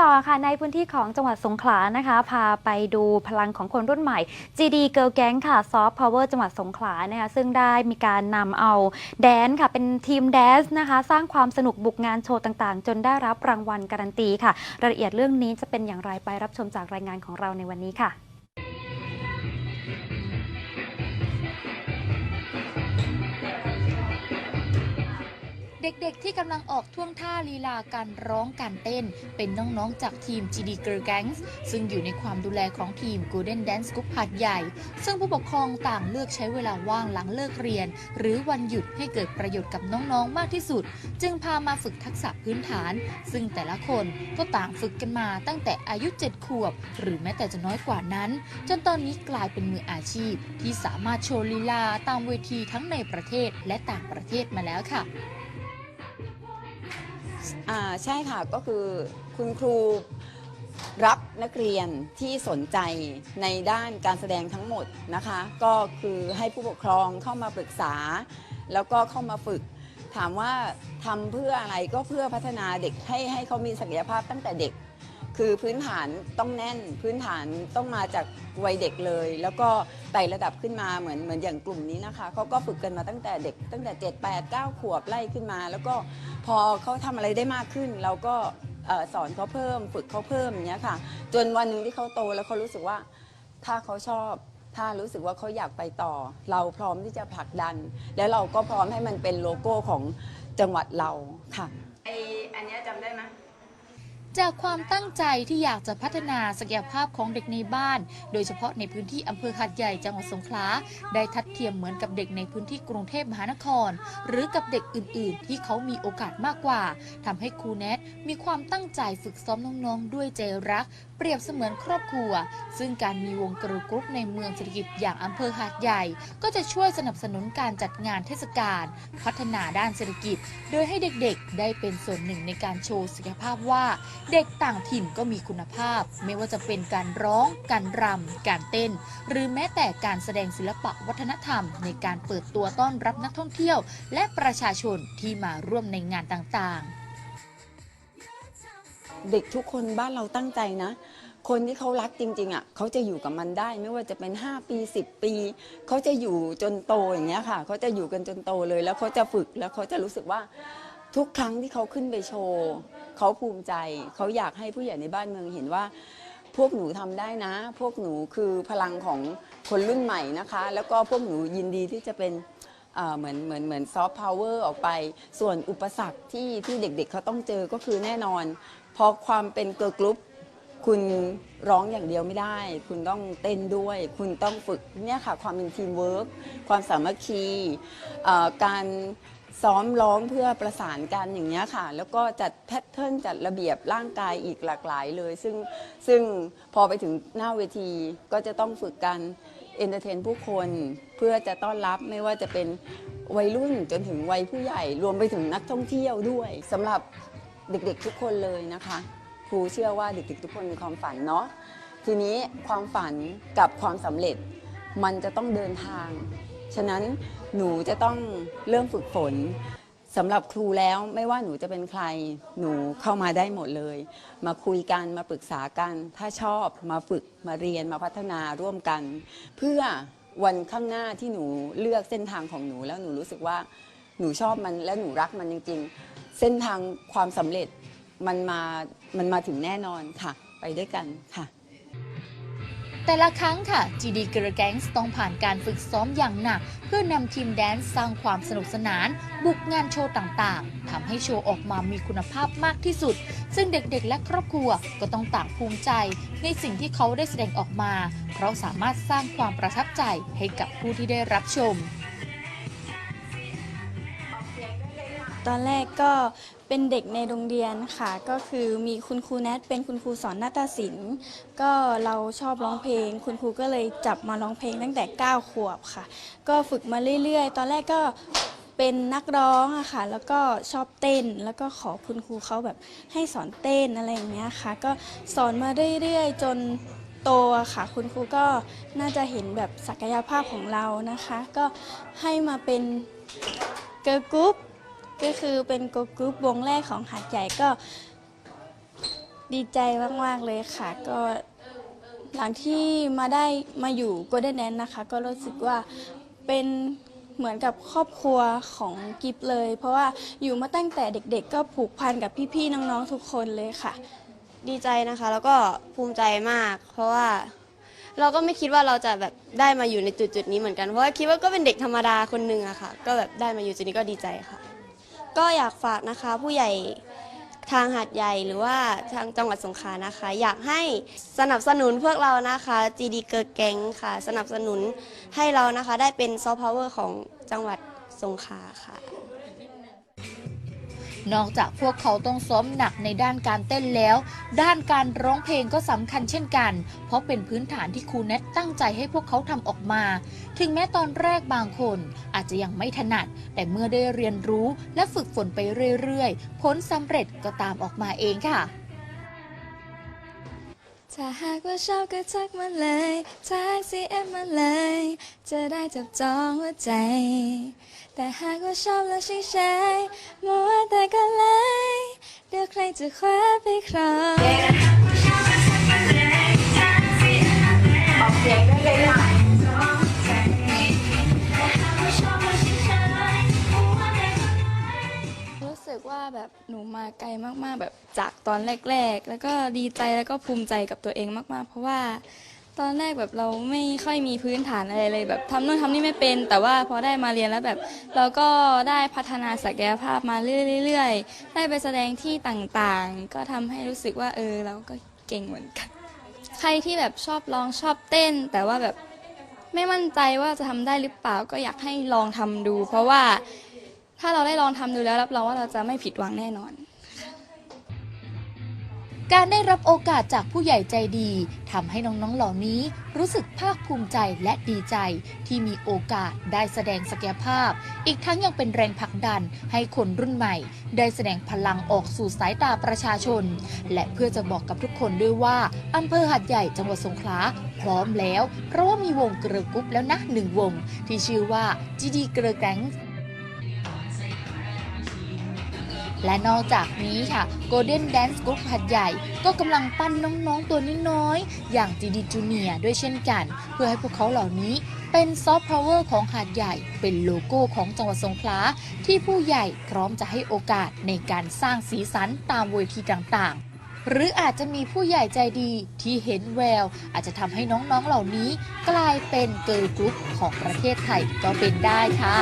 ต่อค่ะในพื้นที่ของจังหวัดสงขลานะคะ พาไปดูพลังของคนรุ่นใหม่ GD Girl Gang ค่ะ Soft Power จังหวัดสงขลานะคะซึ่งได้มีการนำเอาแดนค่ะเป็นทีมแดนซ์นะคะ สร้างความสนุกบุกงานโชว์ต่างๆ จนได้รับรางวัลการันตีค่ะ รายละเอียดเรื่องนี้จะเป็นอย่างไรไปรับชมจากรายงานของเราในวันนี้ค่ะ เด็กๆ ที่กำลังออกท่วงท่าลีลาการร้องการเต้น เป็นน้องๆ จากทีม GD Girl Gangs ซึ่งอยู่ในความดูแลของทีม Golden Dance Group หาดใหญ่ ซึ่งผู้ปกครองต่างเลือกใช้เวลาว่างหลังเลิกเรียน หรือวันหยุดให้เกิดประโยชน์กับน้องๆ มากที่สุด จึงพามาฝึกทักษะพื้นฐาน ซึ่งแต่ละคนก็ต่างฝึกกันมาตั้งแต่อายุ 7 ขวบ หรือแม้แต่จะน้อยกว่านั้น จนตอนนี้กลายเป็นมืออาชีพ ที่สามารถโชว์ลีลาตามเวทีทั้งในประเทศและต่างประเทศมาแล้วค่ะ อ่าใช่ค่ะก็คือคุณครูรับนักเรียนที่สนใจในด้านการแสดงทั้งหมดนะคะ ก็คือให้ผู้ปกครองเข้ามาปรึกษา แล้วก็เข้ามาฝึก ถามว่าทำเพื่ออะไรก็เพื่อพัฒนาเด็กให้ให้เขามีศักยภาพตั้งแต่เด็ก คือพื้นฐานต้องแน่น พื้นฐานต้องมาจากวัยเด็กเลย แล้วก็ไต่ระดับขึ้นมาเหมือนเหมือนอย่างกลุ่มนี้นะคะเขาก็ฝึกกันมาตั้งแต่เด็ก ตั้งแต่ 7 8 9 ขวบไล่ขึ้นมา แล้วก็พอเขาทำอะไรได้มากขึ้น เราก็เอ่อสอนเขาเพิ่ม ฝึกเขาเพิ่มอย่างเงี้ยค่ะ จนวันหนึ่งที่เขาโตแล้วเขารู้สึกว่า ถ้าเขาชอบ ถ้ารู้สึกว่าเขาอยากไปต่อ เราพร้อมที่จะผลักดัน แล้วเราก็พร้อมให้มันเป็นโลโก้ของจังหวัดเราค่ะ ไออันนี้จำได้ไหม จากความตั้งใจที่อยากจะพัฒนาศักยภาพของเด็กในบ้าน โดยเฉพาะในพื้นที่อำเภอหาดใหญ่จังหวัดสงขลาได้ทัดเทียมเหมือนกับเด็กในพื้นที่กรุงเทพมหานคร หรือกับเด็กอื่น ๆ ที่เขามีโอกาสมากกว่าทำให้ครูแนทมีความตั้งใจฝึกซ้อมน้องๆ ด้วยใจรัก เปรียบเสมือนครอบครัว ซึ่งการมีวงกระกรุ๊ปในเมืองเศรษฐกิจอย่างอำเภอหาดใหญ่ ก็จะช่วยสนับสนุนการจัดงานเทศกาลพัฒนาด้านเศรษฐกิจ โดยให้เด็กๆ ได้เป็นส่วนหนึ่งในการโชว์ศักยภาพว่าเด็กต่างถิ่นก็มีคุณภาพ ไม่ว่าจะเป็นการร้อง การรำ การเต้น หรือแม้แต่การแสดงศิลปะวัฒนธรรม ในการเปิดตัวต้อนรับนักท่องเที่ยว และประชาชนที่มาร่วมในงานต่างๆเด็กทุกคนบ้านเราตั้งใจนะ คนที่เขารักจริง ๆอะเขาจะอยู่กับมันได้ ไม่ว่าจะเป็น 5 ปี 10 ปีเขาจะอยู่จนโตอย่างเงี้ยค่ะเขาจะอยู่กันจนโตเลย แล้วเขาจะฝึกแล้วเขาจะรู้สึกว่าทุกครั้งที่เขาขึ้นไปโชว์ เขาภูมิใจ เขาอยากให้ผู้ใหญ่ในบ้านเมืองเห็นว่า พวกหนูทำได้นะ พวกหนูคือพลังของคนรุ่นใหม่นะคะ แล้วก็พวกหนูยินดีที่จะเป็นเอ่อเหมือนเหมือนเหมือนซอฟต์พาวเวอร์ออกไป ส่วนอุปสรรคที่ที่เด็กๆเขาต้องเจอก็คือแน่นอน พอความเป็นเกิร์ลกรุ๊ป คุณร้องอย่างเดียวไม่ได้ คุณต้องเต้นด้วย คุณต้องฝึกเนี่ยค่ะความเป็นทีมเวิร์กความสามัคคีเอ่อการ ซ้อมร้องเพื่อประสานกันอย่างเงี้ยค่ะ แล้วก็จัดแพทเทิร์นจัดระเบียบร่างกายอีกหลากหลายเลย ซึ่งซึ่งพอไปถึงหน้าเวทีก็จะต้องฝึกการเอนเตอร์เทนผู้คนเพื่อจะต้อนรับไม่ว่าจะเป็นวัยรุ่นจนถึงวัยผู้ใหญ่ รวมไปถึงนักท่องเที่ยวด้วยสำหรับเด็กๆทุกคนเลยนะคะ ครูเชื่อว่าเด็กๆทุกคนมีความฝันเนาะทีนี้ความฝันกับความสำเร็จมันจะต้องเดินทาง ฉะนั้นหนูจะต้องเริ่มฝึกฝนสำหรับครูแล้วไม่ว่าหนูจะเป็นใครหนูเข้ามาได้หมดเลย มาคุยกันมาปรึกษากัน ถ้าชอบมาฝึกมาเรียนมาพัฒนาร่วมกัน เพื่อวันข้างหน้าที่หนูเลือกเส้นทางของหนูแล้วหนูรู้สึกว่าหนูชอบมันและหนูรักมันจริงๆ เส้นทางความสำเร็จมันมามันมาถึงแน่นอนค่ะ ไปด้วยกันค่ะ แต่ละครั้งค่ะ GD Girl Gangs ต้องผ่านการฝึกซ้อมอย่างหนัก เพื่อนำทีมแดนซ์สร้างความสนุกสนาน บุกงานโชว์ต่างๆทำให้โชว์ออกมามีคุณภาพมากที่สุด ซึ่งเด็กๆ และครอบครัวก็ต้องต่างภูมิใจ ในสิ่งที่เขาได้แสดงออกมา เพราะสามารถสร้างความประทับใจให้กับผู้ที่ได้รับชม ตอนแรกก็เป็นเด็กในโรงเรียนค่ะ ก็คือมีคุณครูแนทเป็นคุณครูสอนนาฏศิลป์ ก็เราชอบร้องเพลง คุณครูก็เลยจับมาร้องเพลงตั้งแต่ 9 ขวบค่ะ ก็ฝึกมาเรื่อยๆ ตอนแรกก็เป็นนักร้องอะค่ะ แล้วก็ชอบเต้น แล้วก็ขอคุณครูเขาแบบให้สอนเต้นอะไรอย่างเงี้ยค่ะ ก็สอนมาเรื่อยๆ จนโตค่ะ คุณครูก็น่าจะเห็นแบบศักยภาพของเรานะคะ ก็ให้มาเป็นเกิร์ลกรุ๊ป ก็คือเป็นกรุ๊ปวงแรกของหาดใหญ่ก็ดีใจมากๆเลยค่ะ ก็หลังที่มาได้มาอยู่ Golden Dance นะคะ ก็รู้สึกว่าเป็นเหมือนกับครอบครัวของกิฟเลย เพราะว่าอยู่มาตั้งแต่เด็กๆ ก็ผูกพันกับพี่ๆ น้องๆ ทุกคนเลยค่ะ ดีใจนะคะ แล้วก็ภูมิใจมาก เพราะว่าเราก็ไม่คิดว่าเราจะแบบได้มาอยู่ในจุดจุดๆนี้เหมือนกัน เพราะว่าคิดว่าก็เป็นเด็กธรรมดาคนหนึ่งอะค่ะ ก็แบบได้มาอยู่จุดนี้ก็ดีใจค่ะ ก็อยากฝากนะคะผู้ใหญ่ทางหาดใหญ่หรือว่าทางจังหวัดสงขลานะคะ อยากให้สนับสนุนพวกเรานะคะ GD เกิร์แก๊งค่ะ สนับสนุนให้เรานะคะได้เป็นซอฟต์พาวเวอร์ของจังหวัดสงขลาค่ะ นอกจากพวกเขาต้องซ้อมหนักในด้านการเต้นแล้ว ด้านการร้องเพลงก็สำคัญเช่นกัน เพราะเป็นพื้นฐานที่ครูเน็ตตั้งใจให้พวกเขาทำออกมา ถึงแม้ตอนแรกบางคน อาจจะยังไม่ถนัด แต่เมื่อได้เรียนรู้และฝึกฝนไปเรื่อยๆ ผลสำเร็จก็ตามออกมาเองค่ะ ถ้าหากว่าชอบก็ทักมาเลยทัก CM มาเลย จะได้จับจองหัวใจ แต่หากว่าชอบแล้วเฉยๆมัวแต่ก็เลยเดี๋ยวใครจะคว้าไปครองรู้สึ สึกว่าแบบหนูมาไกลมากๆ แบบจากตอนแรก ๆ แล้วก็ดีใจแล้วก็ภูมิใจกับตัวเองมากๆ เพราะว่าตอนแรกแบบเราไม่ค่อยมีพื้นฐานอะไรเลยแบบทำนู่นทำนี่ไม่เป็น แต่ว่าพอได้มาเรียนแล้วแบบ เราก็ได้พัฒนาศักยภาพมาเรื่อยๆ ได้ไปแสดงที่ต่างๆ ก็ทำให้รู้สึกว่าเออเราก็เก่งเหมือนกัน ใครที่แบบชอบร้องชอบเต้น แต่ว่าแบบไม่มั่นใจว่าจะทำได้หรือเปล่าก็อยากให้ลองทำดู เพราะว่า ถ้าเราได้ลองทำดูแล้วรับรองว่าเราจะไม่ผิดหวังแน่นอน การได้รับโอกาสจากผู้ใหญ่ใจดีทำให้น้องๆเหล่านี้รู้สึกภาคภูมิใจและดีใจ ที่มีโอกาสได้แสดงศักยภาพ อีกทั้งยังเป็นแรงผลักดันให้คนรุ่นใหม่ ได้แสดงพลังออกสู่สายตาประชาชน และเพื่อจะบอกกับทุกคนด้วยว่าอำเภอหัดใหญ่จังหวัดสงขลาพร้อมแล้ว เพราะว่ามีวงเกลอกรุ๊ปแล้วนะหนึ่งวง ที่ชื่อว่าจีดีเกลอแก๊ง และนอกจากนี้ค่ะ Golden Dance Group หัดใหญ่ ก็กำลังปั้นน้องๆตัวน้อยๆอย่าง GD Junior ด้วยเช่นกัน เพื่อให้พวกเขาเหล่านี้เป็นซอฟต์พาวเวอร์ของหาดใหญ่ เป็นโลโก้ของจังหวัดสงขลาที่ผู้ใหญ่พร้อมจะให้โอกาสในการสร้างสีสันตามเวทีต่างๆหรืออาจจะมีผู้ใหญ่ใจดีที่เห็นแวว อาจจะทำให้น้องๆเหล่านี้ กลายเป็นเกิร์ลกรุ๊ปของประเทศไทยก็เป็นได้ค่ะ